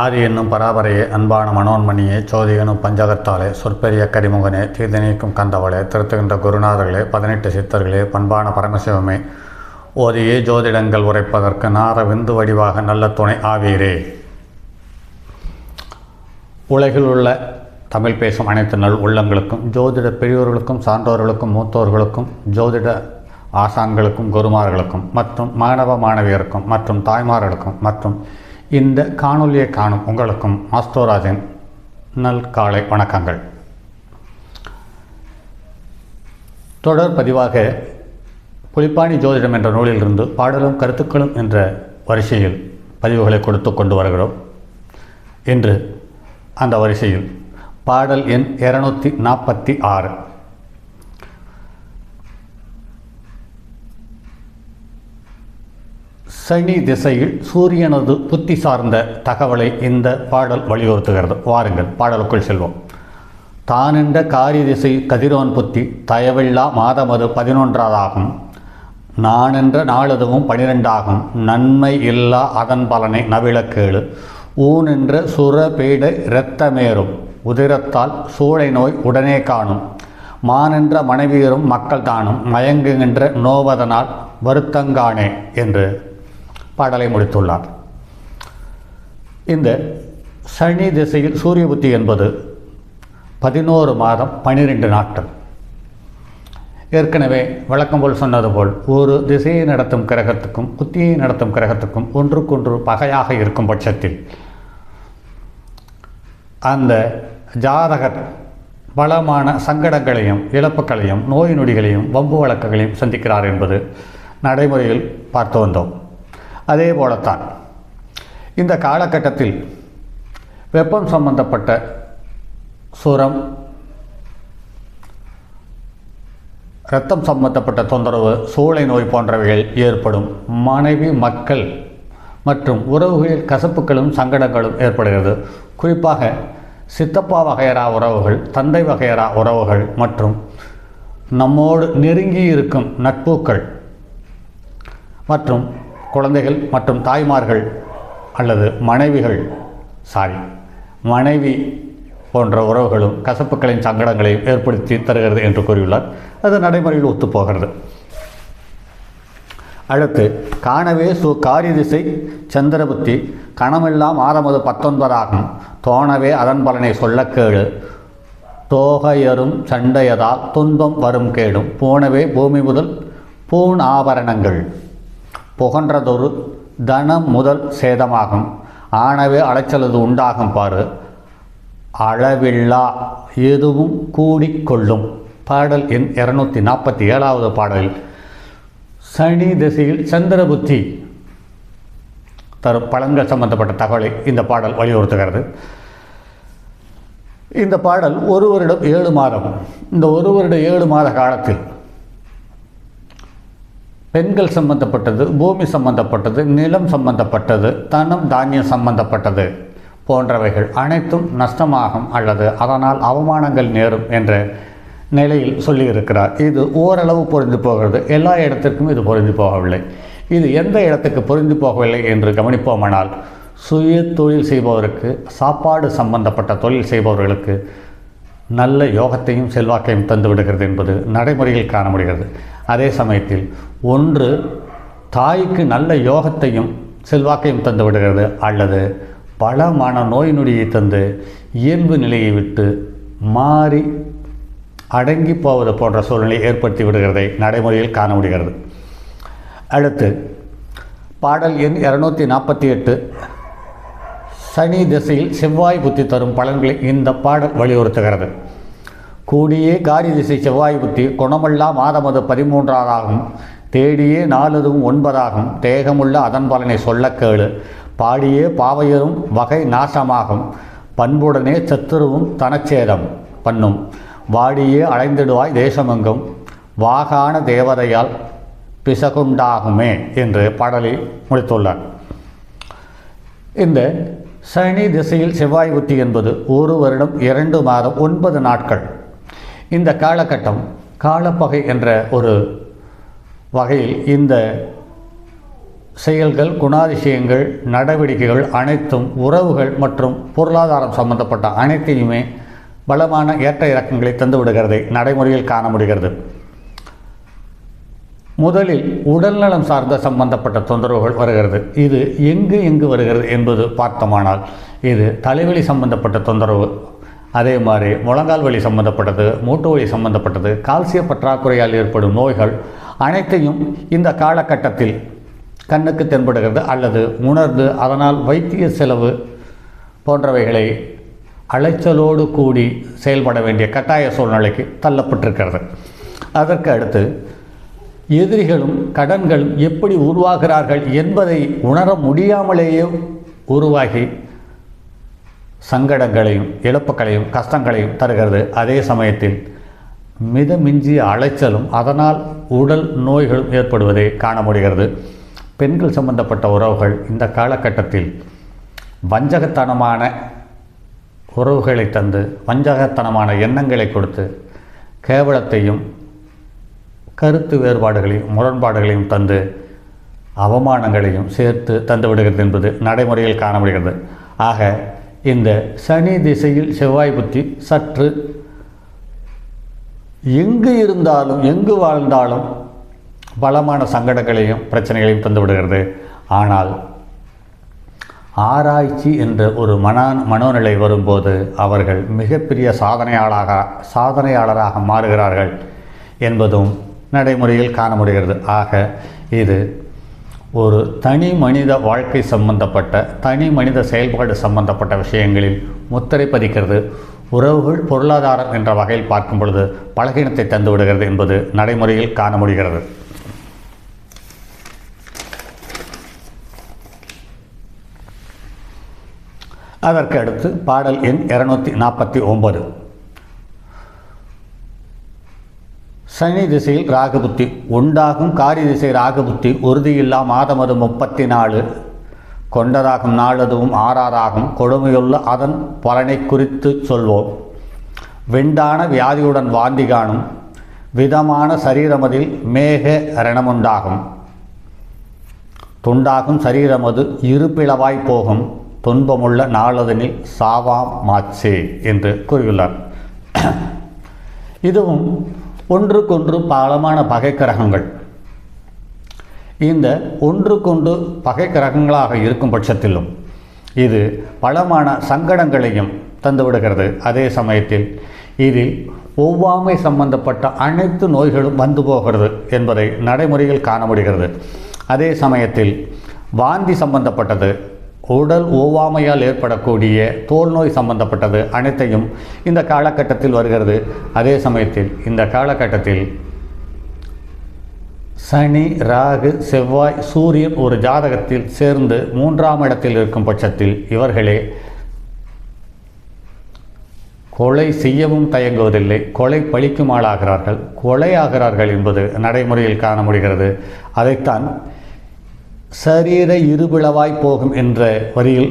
ஆதி என்னும் பராபரையே அன்பான மனோன்மணியே சோதிகனும் பஞ்சகத்தாலே சொற்பெரிய கரிமுகனே தீர்த்தநீக்கும் கந்தவளே திருத்துகின்ற குருநாதர்களே பதினெட்டு சித்தர்களே பண்பான பரமசிவமே ஓதியே ஜோதிடங்கள் உரைப்பதற்கு நார விந்து வடிவாக நல்ல துணை ஆவீரே. உலகில் உள்ள தமிழ் பேசும் அனைத்து நல் உள்ளங்களுக்கும் ஜோதிட பெரியோர்களுக்கும் சான்றோர்களுக்கும் மூத்தோர்களுக்கும் ஜோதிட ஆசான்களுக்கும் குருமார்களுக்கும் மற்றும் மாணவ மாணவியருக்கும் மற்றும் தாய்மார்களுக்கும் மற்றும் இந்த காணொலியை காணும் உங்களுக்கும் மாஸ்டோராஜின் நல் காலை வணக்கங்கள். தொடர் பதிவாக புலிப்பாணி ஜோதிடம் என்ற நூலிலிருந்து பாடலும் கருத்துக்களும் என்ற வரிசையில் பதிவுகளை கொடுத்து கொண்டு வருகிறோம். இன்று அந்த வரிசையில் பாடல் எண் இரநூத்தி நாற்பத்தி ஆறு. சனி திசையில் சூரியனது புத்தி சார்ந்த தகவலை இந்த பாடல் வலியுறுத்துகிறது. வாருங்கள் பாடலுக்குள் செல்வோம். தானென்ற காரிய திசை கதிரோன் புத்தி தயவில்லா மாதமது பதினொன்றாதாகும். நானென்ற நாளதுவும் பனிரெண்டாகும். நன்மை இல்லா அதன் பலனை நவிழக்கேளு ஊனென்ற சுர பீட இரத்தமேறும். உதிரத்தால் சூளை நோய் உடனே காணும். மானென்ற மனைவியரும் மக்கள் தானும். மயங்குகின்ற நோவதனால் வருத்தங்கானே என்று பாடலை முடித்துள்ளார். இந்த சனி திசையில் சூரிய புத்தி என்பது பதினோரு மாதம் பனிரெண்டு நாட்கள். ஏற்கனவே வழக்கம் போல் சொன்னது போல் ஒரு திசையை நடத்தும் கிரகத்துக்கும் புத்தியை நடத்தும் கிரகத்துக்கும் ஒன்றுக்கொன்று பகையாக இருக்கும் பட்சத்தில் அந்த ஜாதகர் பலமான சங்கடங்களையும் இழப்புகளையும் நோய் நொடிகளையும் வம்பு வழக்குகளையும் சந்திக்கிறார் என்பது நடைமுறையில் பார்த்து வந்தோம். அதே போலத்தான் இந்த காலகட்டத்தில் வெப்பம் சம்பந்தப்பட்ட சுரம் இரத்தம் சம்பந்தப்பட்ட தொந்தரவு சூளை நோய் போன்றவைகள் ஏற்படும். மனைவி மக்கள் மற்றும் உறவுகளில் கசப்புகளும் சங்கடங்களும் ஏற்படுகிறது. குறிப்பாக சித்தப்பா வகையறா உறவுகள் தந்தை வகையறா உறவுகள் மற்றும் நம்மோடு நெருங்கி இருக்கும் நட்புக்கள் மற்றும் குழந்தைகள் மற்றும் தாய்மார்கள் அல்லது மனைவிகள் சாரி மனைவி போன்ற உறவுகளும் கசப்புகளின் சங்கடங்களையும் ஏற்படுத்தி தருகிறது என்று கூறியுள்ளார். அது நடைமுறையில் ஒத்துப்போகிறது. அடுத்து காணவே சு காரி திசை சந்திரபுத்தி கணமெல்லாம் ஆரம்பது பத்தொன்பதாகும். தோணவே அதன் பலனை சொல்ல கேளு தோகையரும் சண்டையதால் துன்பம் வரும் கேடும். போனவே பூமி முதல் பூண் ஆபரணங்கள். புகன்றதொரு தனம் முதல் சேதமாகும். ஆனவே அலைச்சலது உண்டாகும் பாரு. அளவில்லா எதுவும் கூடிக்கொள்ளும் பாடல் எண் இரநூத்தி நாற்பத்தி ஏழாவது பாடலில் சனி திசையில் சந்திர புத்தி தரும் பழங்கள் சம்பந்தப்பட்ட தகவலை இந்த பாடல் வலியுறுத்துகிறது. இந்த பாடல் ஒரு வருடம் ஏழு மாதம். இந்த ஒரு வருட ஏழு மாத காலத்தில் பெண்கள் சம்பந்தப்பட்டது பூமி சம்பந்தப்பட்டது நிலம் சம்பந்தப்பட்டது தனம் தானியம் சம்பந்தப்பட்டது போன்றவைகள் அனைத்தும் நஷ்டமாகும் அல்லது அதனால் அவமானங்கள் நேரும் என்ற நிலையில் சொல்லியிருக்கிறார். இது ஓரளவு பொருந்து போகிறது. எல்லா இடத்திற்கும் இது பொருந்து போகவில்லை. இது எந்த இடத்துக்கு பொருந்து போகவில்லை என்று கவனிப்போமானால் சுய தொழில் செய்பவருக்கு சாப்பாடு சம்பந்தப்பட்ட தொழில் செய்பவர்களுக்கு நல்ல யோகத்தையும் செல்வாக்கையும் தந்துவிடுகிறது என்பது நடைமுறையில் காண முடிகிறது அதே சமயத்தில் ஒன்று தாய்க்கு நல்ல யோகத்தையும் செல்வாக்கையும் தந்து விடுகிறது அல்லது பலமான நோய் நொடியை தந்து இயல்பு நிலையை விட்டு மாறி அடங்கி போவது போன்ற சூழ்நிலை ஏற்படுத்தி விடுகிறதை நடைமுறையில் காண முடிகிறது அடுத்து பாடல் எண் இரநூத்தி நாற்பத்தி எட்டு. சனி திசையில் செவ்வாய் புத்தி தரும் பலன்களை இந்த பாடல் வலியுறுத்துகிறது. கூடியே காரி திசை செவ்வாய் புத்தி குணமெல்லாம் மாதமது பதிமூன்றாறாகும் தேடியே நாலுதும் ஒன்பதாகும். தேகமுள்ள அதன் பலனை சொல்ல கேளு. பாடியே பாவையரும் வகை நாசமாகும். பண்புடனே சத்துருவும் தனச்சேதம் பண்ணும். வாடியே அலைந்திடுவாய் தேசமெங்கும். வாகான தேவதையால் பிசகுண்டாகுமே என்று பாடலை முடித்துள்ளார். இந்த சனி திசையில் செவ்வாய் புத்தி என்பது ஒரு வருடம் இரண்டு மாதம் ஒன்பது நாட்கள். இந்த காலகட்டம் காலப்பகை என்ற ஒரு வகையில் இந்த செயல்கள் குணாதிசயங்கள் நடவடிக்கைகள் அனைத்தும் உறவுகள் மற்றும் பொருளாதாரம் சம்பந்தப்பட்ட அனைத்தையுமே பலமான ஏற்ற இறக்கங்களை தந்துவிடுகிறதை நடைமுறையில் காண முடிகிறது. முதலில் உடல்நலம் சார்ந்த சம்பந்தப்பட்ட தொந்தரவுகள் வருகிறது. இது எங்கு எங்கு வருகிறது என்பது பார்த்தோமானால் இது தலைவலி சம்பந்தப்பட்ட தொந்தரவு அதே மாதிரி முழங்கால் வலி சம்பந்தப்பட்டது மூட்டு வலி சம்பந்தப்பட்டது கால்சிய பற்றாக்குறையால் ஏற்படும் நோய்கள் அனைத்தையும் இந்த காலகட்டத்தில் கண்ணுக்கு தென்படுகிறது அல்லது உணர்ந்து அதனால் வைத்திய செலவு போன்றவைகளை அலைச்சலோடு கூடி செயல்பட வேண்டிய கட்டாய சூழ்நிலைக்கு தள்ளப்பட்டிருக்கிறது. அதற்கு அடுத்து எதிரிகளும் கடன்களும் எப்படி உருவாகிறார்கள் என்பதை உணர முடியாமலேயே உருவாகி சங்கடங்களையும் இழப்புகளையும் கஷ்டங்களையும் தருகிறது. அதே சமயத்தில் மிதமிஞ்சிய அலைச்சலும் அதனால் உடல் நோய்களும் ஏற்படுவதை காண முடிகிறது. பெண்கள் சம்பந்தப்பட்ட உறவுகள் இந்த காலகட்டத்தில் வஞ்சகத்தனமான உறவுகளை தந்து வஞ்சகத்தனமான எண்ணங்களை கொடுத்து கேவலத்தையும் கருத்து வேறுபாடுகளையும் முரண்பாடுகளையும் தந்து அவமானங்களையும் சேர்த்து தந்துவிடுகிறது என்பது நடைமுறையில் காண முடிகிறது. ஆக இந்த சனி திசையில் செவ்வாய் புத்தி சற்று எங்கு இருந்தாலும் எங்கு வாழ்ந்தாலும் பலமான சங்கடங்களையும் பிரச்சனைகளையும் தந்து விடுகிறது. ஆனால் ஆராய்ச்சி என்ற ஒரு மன மனோநிலை வரும்போது அவர்கள் மிகப்பெரிய சாதனையாளராக சாதனையாளராக மாறுகிறார்கள் என்பதும் நடைமுறையில் காண முடிகிறது. ஆக இது ஒரு தனி மனித வாழ்க்கை சம்பந்தப்பட்ட தனி மனித செயல்பாடு சம்பந்தப்பட்ட விஷயங்களில் முத்திரை பதிக்கிறது உறவுகள் பொருளாதாரம் என்ற வகையில் பார்க்கும் பொழுது பலகீனத்தை தந்து விடுகிறது என்பது நடைமுறையில் காண முடிகிறது. அதற்கு அடுத்து பாடல் எண் இருநூத்தி நாற்பத்தி ஒன்பது. சனி திசையில் ராகுபுத்தி உண்டாகும் காரி திசை ராகுபுத்தி உறுதியில்லா மாதமது முப்பத்தி நாலு கொண்டதாகும் நாளதுவும் ஆறாறாகும். கொடுமையுள்ள அதன் பலனை குறித்து சொல்வோம். வெண்டான வியாதியுடன் வாந்தி காணும். விதமான சரீரமதில் மேக ரணமுண்டாகும். துண்டாகும் சரீரமது இருப்பிளவாய் போகும். துன்பமுள்ள நாளதனில் சாவாம் மாச்சே என்று கூறியுள்ளார். இதுவும் ஒன்றுக்கொன்று பாலமான பகை கிரகங்கள் இந்த ஒன்றுக்கொன்று பகை கிரகங்களாக இருக்கும் பட்சத்திலும் இது பலமான சங்கடங்களையும் தந்துவிடுகிறது. அதே சமயத்தில் இதில் ஒவ்வாமை சம்பந்தப்பட்ட அனைத்து நோய்களும் வந்து போகிறது என்பதை நடைமுறையில் காண முடிகிறது. அதே சமயத்தில் வாந்தி சம்பந்தப்பட்டது உடல் ஒவ்வாமையால் ஏற்படக்கூடிய தோல் நோய் சம்பந்தப்பட்டது அனைத்தையும் இந்த காலகட்டத்தில் வருகிறது. அதே சமயத்தில் இந்த காலகட்டத்தில் சனி ராகு செவ்வாய் சூரியன் ஒரு ஜாதகத்தில் சேர்ந்து மூன்றாம் இடத்தில் இருக்கும் பட்சத்தில் இவர்களே கொலை செய்யவும் தயங்குவதில்லை. கொலை பழிக்கும் ஆளாகிறார்கள். கொலையாகிறார்கள் என்பது நடைமுறையில் காண முடிகிறது. அதைத்தான் சரீர இருபிளவாய் போகும் என்ற வரியில்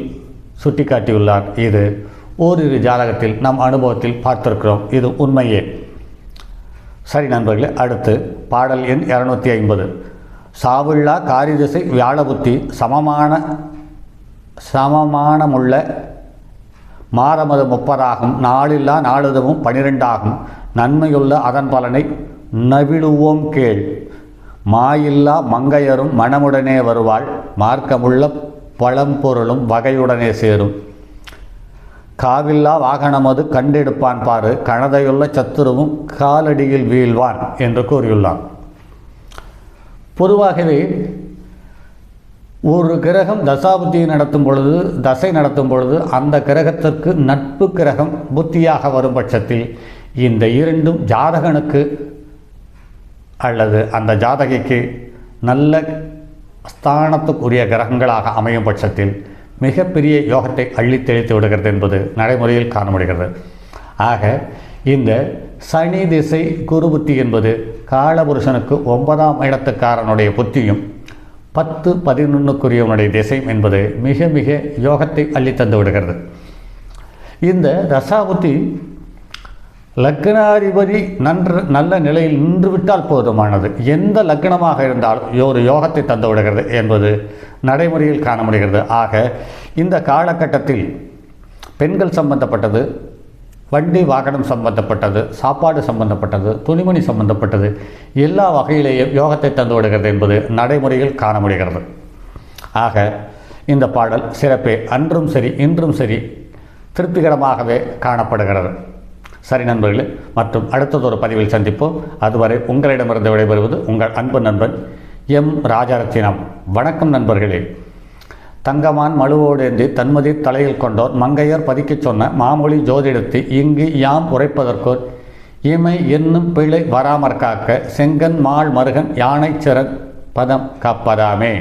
சுட்டிக்காட்டியுள்ளார். இது ஓரிரு ஜாதகத்தில் நம் அனுபவத்தில் பார்த்திருக்கிறோம். இது உண்மையே. சரி நண்பர்களே அடுத்து பாடல் எண் இரநூத்தி ஐம்பது. சாவில்லா காரிதிசை வியாழபுத்தி சமமான சமமானமுள்ள மாறமது முப்பதாகும். நாளில்லா நாளுதவும் பனிரெண்டாகும். நன்மையுள்ள அதன் பலனை நவிழுவோம் கேள். மாயில்லா மங்கையரும் மனமுடனே வருவாள். மார்க்கமுள்ள பழம்பொருளும் வகையுடனே சேரும். காவில்லா வாகனமது கண்டெடுப்பான் பாரு. கனதையுள்ள சத்துருவும் காலடியில் வீழ்வான் என்று கூறியுள்ளான். பொதுவாகவே ஒரு கிரகம் தசாபுத்தியை நடத்தும் பொழுது தசை நடத்தும் பொழுது அந்த கிரகத்திற்கு நட்பு கிரகம் புத்தியாக வரும் பட்சத்தில் இந்த இரண்டும் ஜாதகனுக்கு அல்லது அந்த ஜாதகிக்கு நல்ல ஸ்தானத்துக்குரிய கிரகங்களாக அமையும் பட்சத்தில் மிகப்பெரிய யோகத்தை அள்ளி தெளித்து விடுகிறது என்பது நடைமுறையில் காண முடிகிறது ஆக இந்த சனி திசை குரு புத்தி என்பது காலபுருஷனுக்கு ஒன்பதாம் இடத்துக்காரனுடைய புத்தியும் பத்து பதினொன்றுக்குரியவனுடைய திசையும் என்பது மிக மிக யோகத்தை அள்ளி தந்து விடுகிறது. இந்த தசாபுத்தி லக்னாதிபதி நன்று நல்ல நிலையில் நின்று விட்டால் போதுமானது. எந்த லக்னமாக இருந்தாலும் ஒரு யோகத்தை தந்து விடுகிறது என்பது நடைமுறையில் காண முடிகிறது ஆக இந்த காலகட்டத்தில் பெண்கள் சம்பந்தப்பட்டது வண்டி வாகனம் சம்பந்தப்பட்டது சாப்பாடு சம்பந்தப்பட்டது துணிமணி சம்பந்தப்பட்டது எல்லா வகையிலேயும் யோகத்தை தந்து விடுகிறது என்பது நடைமுறையில் காண முடிகிறது ஆக இந்த பாடல் சிறப்பே. அன்றும் சரி இன்றும் சரி திருப்திகரமாகவே காணப்படுகிறது. சரி நண்பர்களே மற்றும் அடுத்ததொரு பதிவில் சந்திப்போம். அதுவரை உங்களிடமிருந்து விடைபெறுவது உங்கள் அன்பு நண்பன் எம். ராஜரத்தினம். வணக்கம் நண்பர்களே. தங்கமான் மழுவோடேந்தி தன்மதி தலையில் கொண்டோர் மங்கையர் பதிக்கச் சொன்ன மாமொழி ஜோதிடத்தை இங்கு யாம் உரைப்பதற்கோர் இமை என்னும் பிழை வராமற் காக்க செங்கன் மாள் மருகன் யானை சிறன் பதம் காப்பதாமே.